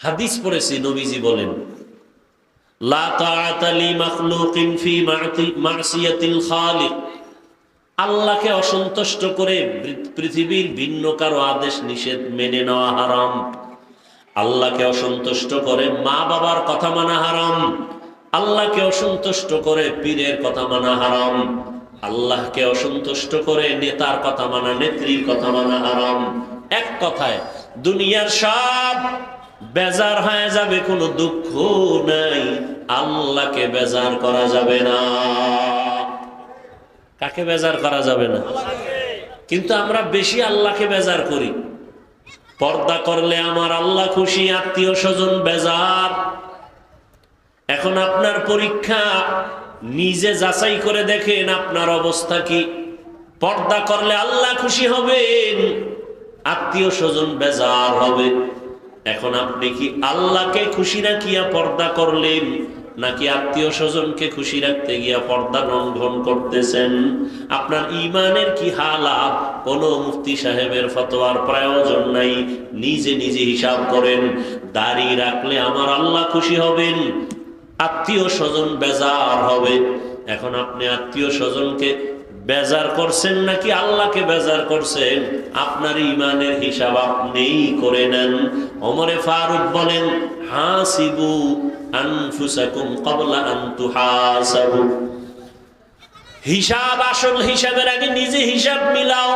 হাদিস পড়েছি, নবীজি বলেন আল্লাহকে অসন্তুষ্ট করে পৃথিবীর ভিন্ন কারও আদেশ নিষেধ মেনে নেওয়া হারাম। আল্লাহকে অসন্তুষ্ট করে মা বাবার কথা মানা হারাম। আল্লাহকে অসন্তুষ্ট করে পীরের কথা মানা হারাম। আল্লাহকে অসন্তুষ্ট করে নেতার কথা মানা, নেত্রীর কথা মানা হারাম। এক কথায়, দুনিয়ার সব বেজার হয়ে যাবে, কোনো দুঃখ নাই। আল্লাহকে বেজার করা যাবে না। কাকে বেজার করা যাবে না? কিন্তু আমরা বেশি আল্লাহকে বেজার করি। পর্দা করলে আমার আল্লাহ খুশি, আত্মীয় স্বজন বেজার। এখন আপনার পরীক্ষা নিজে যাচাই করে দেখেন, আপনার অবস্থা কি? পর্দা করলে আল্লাহ খুশি হবেন, আত্মীয় স্বজন বেজার হবে। এখন আপনি কি আল্লাহকে খুশি রাখিয়া পর্দা করলেন? নাকি আত্মীয় স্বজনকে খুশি রাখতে গিয়া পর্দা লঙ্ঘন করতেছেন? আপনার ইমানের কি হালাত? কোন মুফতি সাহেবের ফতোয়ার প্রয়োজন নাই। নিজে নিজে হিসাব করেন, দাড়ি রাখলে আমার আল্লাহ খুশি হবেন, আত্মীয় স্বজন বেজার হবে। এখন আপনি আত্মীয় স্বজনকে বেজার করছেন নাকি আল্লাহকে বেজার করছেন? আপনার ইমানের হিসাব আপনিই করে নেন। অমরে ফারুক বলেন, হাসিবু আনফুসাকুম ক্বাবলা আন তুহাসাবু। হিসাব আসল হিসাবের আগে নিজে হিসাব মিলাও।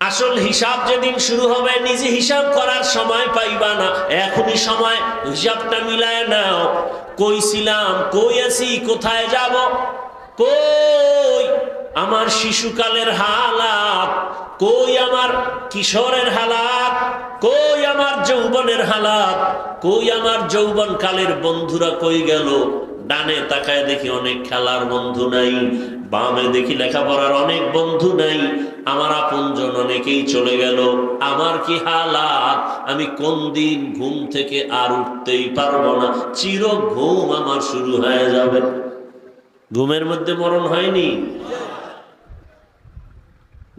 আসল হিসাব যেদিন শুরু হবে, নিজে হিসাব করার সময় পাইবা না। এখনই সময়, হিসাবটা মিলায় নাও। কই ছিলাম, কই আছি, কোথায় যাব? কই আমার শিশুকালের হালাত? কই আমার কিশোরের হালাত? কই আমার যৌবনের হালাত? কই আমার যৌবন কালের বন্ধুরা কই গেল? ডানে তাকায় দেখি অনেক খেলার বন্ধু নাই, বামে দেখি লেখাপড়ার অনেক বন্ধু নাই। আমার আপনজন অনেকেই চলে গেল, আমার কি হালাত? আমি কোন দিন ঘুম থেকে আর উঠতেই পারব না। চির ঘুম আমার শুরু হয়ে যাবে। ঘুমের মধ্যে মরণ হয়নি।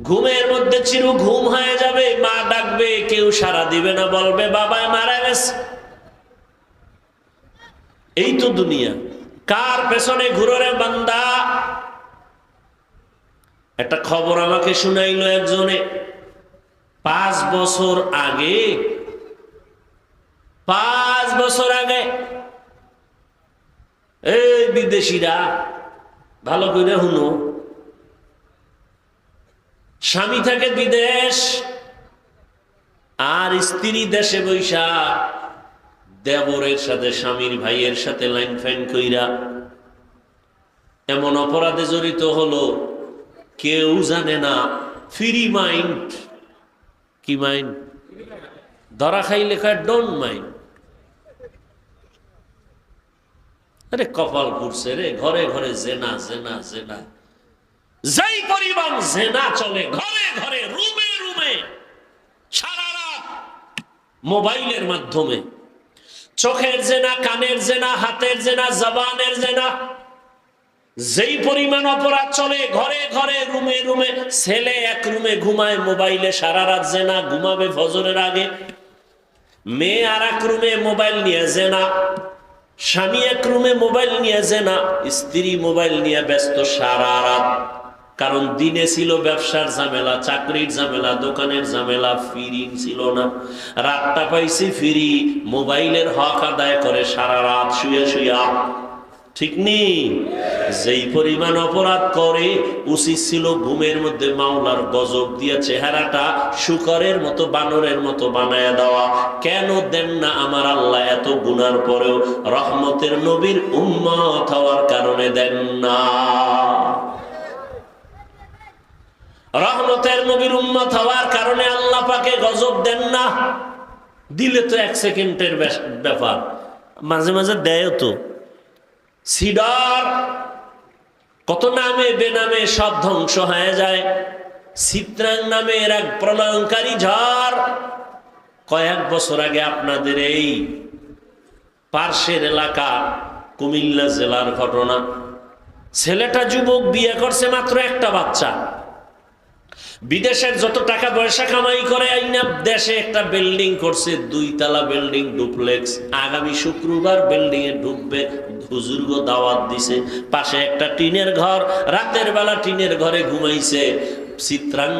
ঘুমের মধ্যে চিরু ঘুম হয়ে যাবে, মা ডাকবে, কেউ সারা দিবে না, বলবে, বাবায় মারা গেছে। এই তো দুনিয়া। কার পেছনে ঘুরে বান্দা? একটা খবর আমাকে শুনাইলো একজনে। পাঁচ বছর আগে, পাঁচ বছর আগে, এই বিদেশিরা ভালো করে হুনো স্বামী থাকে বিদেশ, আর স্ত্রী দেশে বৈশা, দেবরের সাথে স্বামীর ভাইয়ের সাথে লাইন ফাইন কইরা। এমন অপরাধে জড়িত হলো, কেউ জানে না। Free mind. কি মাইন্ড? ধরা খাই লেখা ডোন্ট মাইন্ড আরে কপাল পুড়ছে রে, ঘরে ঘরে জেনা জেনা জেনা। যেই পরিমাণ জেনা চলে, ঘরে ঘরে, রুমে রুমে, সারা রাত মোবাইলের মাধ্যমে। চোখের জেনা, কানের জেনা, হাতের জেনা, জবানের জেনা। যেই পরিমাণ অপরাধ চলে, ঘরে ঘরে, রুমে রুমে, ছেলে এক রুমে ঘুমায় মোবাইলে, সারা রাত জেনা, ঘুমাবে ফজরের আগে। মেয়ে আর এক রুমে মোবাইল নিয়ে জেনা। স্বামী এক রুমে মোবাইল নিয়ে যে না, স্ত্রী মোবাইল নিয়ে ব্যস্ত সারা রাত। কারণ দিনে ছিল ব্যবসার ঝামেলা, চাকরির ঝামেলা, দোকানের ঝামেলা, ফিরি ছিল না। রাতটা পাইছি ফিরি, মোবাইলের হক আদায় করে সারা রাত শুয়ে শুয়া ঠিক নেই। যেই পরিমাণ অপরাধ করে উচিত ছিল ঘুমের মধ্যে মাওলার গজব দিয়ে চেহারাটা শুকরের মতো, বানরের মতো বানায় দেওয়া। কেন দেন না আমার আল্লাহ এত গুনার পরেও? রহমতের নবীর উম্মত হওয়ার কারণে দেন না। রহমতের নবীর উম্মত হওয়ার কারণে আল্লাহ পাকে গজব দেন না। দিলে তো এক সেকেন্ডের ব্যাপার। মাঝে মাঝে দেয় তো। সিডর। কত নামে বেনামে সব ধ্বংস হয়ে যায়। চিত্রাং নামের এক প্রলয়ঙ্কারী ঝড় কয়েক বছর আগে আপনাদের এই পার্শ্বের এলাকা কুমিল্লা জেলার ঘটনা। ছেলেটা যুবক বিয়ে করছে মাত্র একটা বাচ্চা। বিদেশের যত টাকা পয়সা কামাই করে, আইনা দেশে একটা বিল্ডিং করছে দুই তালা বিল্ডিং ডুপ্লেক্স। আগামী শুক্রবার বিল্ডিং এ ঢুকবে, হুজুর্গ দাওয়াত দিছে। পাশে একটা টিনের ঘর, রাতের বেলা টিনের ঘরে ঘুমাইছে।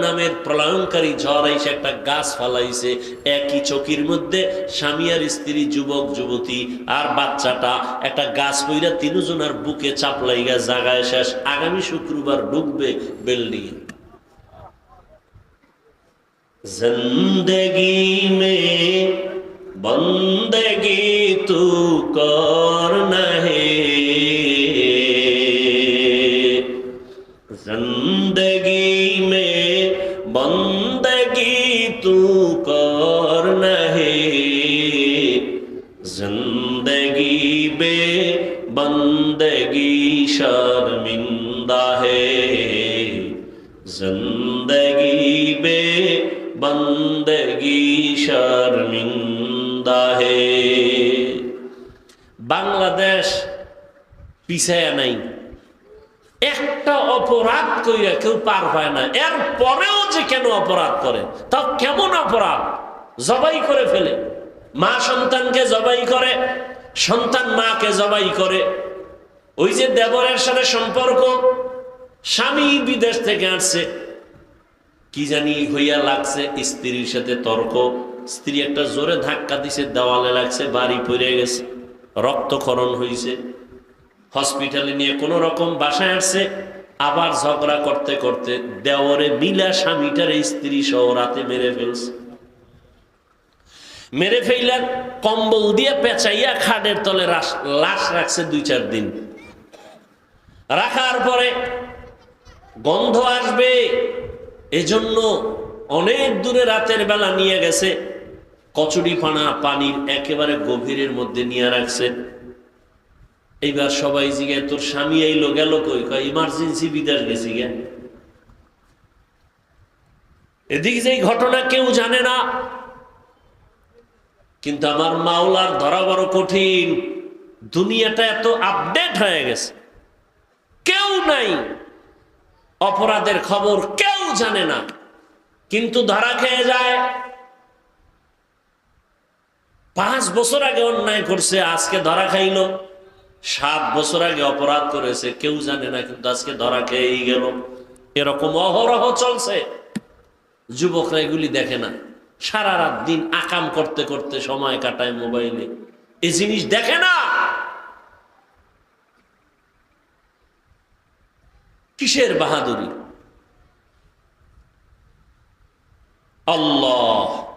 নামের প্রলয়ঙ্কারী ঝড় আইসে, একটা গাছ ফালাইছে। একই চকির মধ্যে স্বামী আর স্ত্রী, যুবক, যুবতী আর বাচ্চাটা। একটা গাছ পইরা তিনজনের বুকে চাপলাইগা জাগায় শেষ। আগামী শুক্রবার ঢুকবে বিল্ডিং जिंदगी में बंदगी বাংলাদেশ পিছায় নাই। একটা অপরাধ কইরা কেউ পার হয় না। এর পরেও যে কেন অপরাধ করে তা কেমন অপরাধ? জবাই করে ফেলে। মা সন্তানকে জবাই করে, সন্তান মাকে জবাই করে। ওই যে দেবরের সাথে সম্পর্ক, স্বামী বিদেশ থেকে আসছে। কি জানি হইয়া লাগছে স্ত্রীর সাথে তর্ক। স্ত্রী একটা জোরে ধাক্কা দিছে, দেওয়ালে লাগছে, বাড়ি পড়ে গেছে, রক্তক্ষরণ হয়েছে হসপিটালে নিয়ে কোনো রকম বাসায় আসছে, আবার ঝগড়া করতে করতে দেওরে মিলা স্বামীটার স্ত্রী সহ রাতে মেরে ফেলছে। মেরে ফেললেন কম্বল দিয়ে পেঁচাইয়া খাটের তলে লাশ রাখছে দুই চার দিন। রাখার পরে গন্ধ আসবে, এজন্য অনেক দূরে রাতের বেলা নিয়ে গেছে কচুরি পানা পানির একেবারে গভীরের মধ্যে নিয়ে রাখছে এইবার সবাই জিগে তোর স্বামী আইলো গেল কই? কয় ইমার্জেন্সি বিদেশ গেছি গে। এদিকে যে ঘটনা কেউ জানে না, কিন্তু আমার মাওলার ধরা বড় কঠিন। দুনিয়াটা এত আপডেট হয়ে গেছে। কেউ নাই। অপরাধের খবর কেউ জানে না। কিন্তু ধরা খেয়ে যায় পাঁচ বছর আগে অন্যায় করছে, আজকে ধরা খাইল। সাত বছর আগে অপরাধ করেছে, কেউ জানে না, কিন্তু আজকে ধরা খেয়েই গেল। এরকম অহরহ চলছে। যুবকরা এগুলি দেখে না। সারা রাত দিন আকাম করতে করতে সময় কাটায় মোবাইলে। এই জিনিস দেখে না। কিসের বাহাদুরি? আল্লাহ।